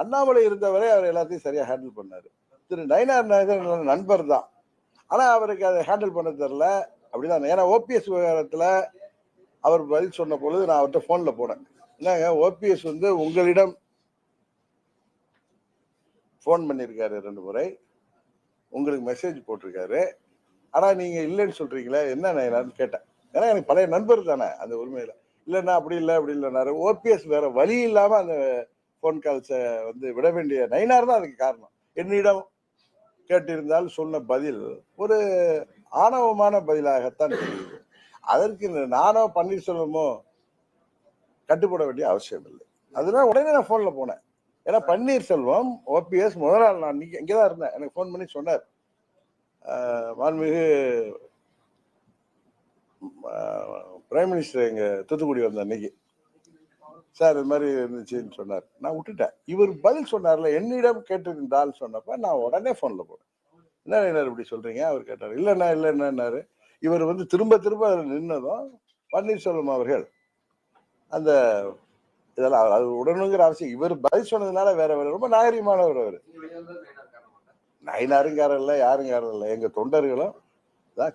அண்ணாமலை இருந்தவரை அவர் எல்லாத்தையும் சரியாக ஹேண்டில் பண்ணார். திரு நயினார் நாயகர் என்னோட நண்பர் தான். ஆனால் அவருக்கு அதை ஹேண்டில் பண்ண தெரில அப்படிதான். ஏன்னா ஓபிஎஸ் விவகாரத்தில் அவர் பதில் சொன்ன பொழுது நான் அவர்கிட்ட ஃபோனில் போனேன். என்னங்க ஓபிஎஸ் வந்து உங்களிடம் ஃபோன் பண்ணியிருக்காரு ரெண்டு முறை. உங்களுக்கு மெசேஜ் போட்டிருக்காரு. ஆனால் நீங்கள் இல்லைன்னு சொல்கிறீங்களே என்ன நயனார்னு கேட்டேன். ஏன்னா எனக்கு பழைய நண்பர் தானே அந்த உரிமையில். இல்லைன்னா அப்படி இல்லை அப்படி இல்லைனாரு ஓபிஎஸ் வேற வழி இல்லாமல் அந்த ஃபோன் கால்ஸை வந்து விட வேண்டிய நைனார் தான் அதுக்கு காரணம். என்னிடம் கேட்டிருந்தால் சொன்ன பதில் ஒரு ஆணவமான பதிலாகத்தான் தெரியுது. அதற்கு நானோ பன்னீர்செல்வமோ கட்டுப்பட வேண்டிய அவசியம் இல்லை. அதனால உடனே நான் ஃபோனில் போனேன். ஏன்னா பன்னீர்செல்வம் ஓபிஎஸ் முதல் நாள் நான் இங்கே இங்கே தான் இருந்தேன். எனக்கு ஃபோன் பண்ணி சொன்னார். ஆஹ் மாண்புமிகு பிரைம் மினிஸ்டர் எங்கள் தூத்துக்குடி வந்த அன்னைக்கு. சார் இது மாதிரி இருந்துச்சுன்னு சொன்னார். நான் விட்டுட்டேன். இவர் பதில் சொன்னார்ல என்னிடம் கேட்டிருந்தால் சொன்னப்ப நான் உடனே ஃபோன்ல போனேன் என்ன என்ன இப்படி சொல்றீங்க? அவர் கேட்டார். இல்லைண்ணா இல்லைன்னாரு இவர் வந்து திரும்ப திரும்ப நின்னதும் பன்னீர்செல்வம் அவர்கள் அந்த இதெல்லாம் அது உடனுங்கிற அவசியம். இவர் பதில் சொன்னதுனால வேற வேற ரொம்ப நாகரிகமானவர் அவர். நயினாருங்காரர் இல்ல யாருங்காரர் இல்ல எங்க தொண்டர்களும் தான்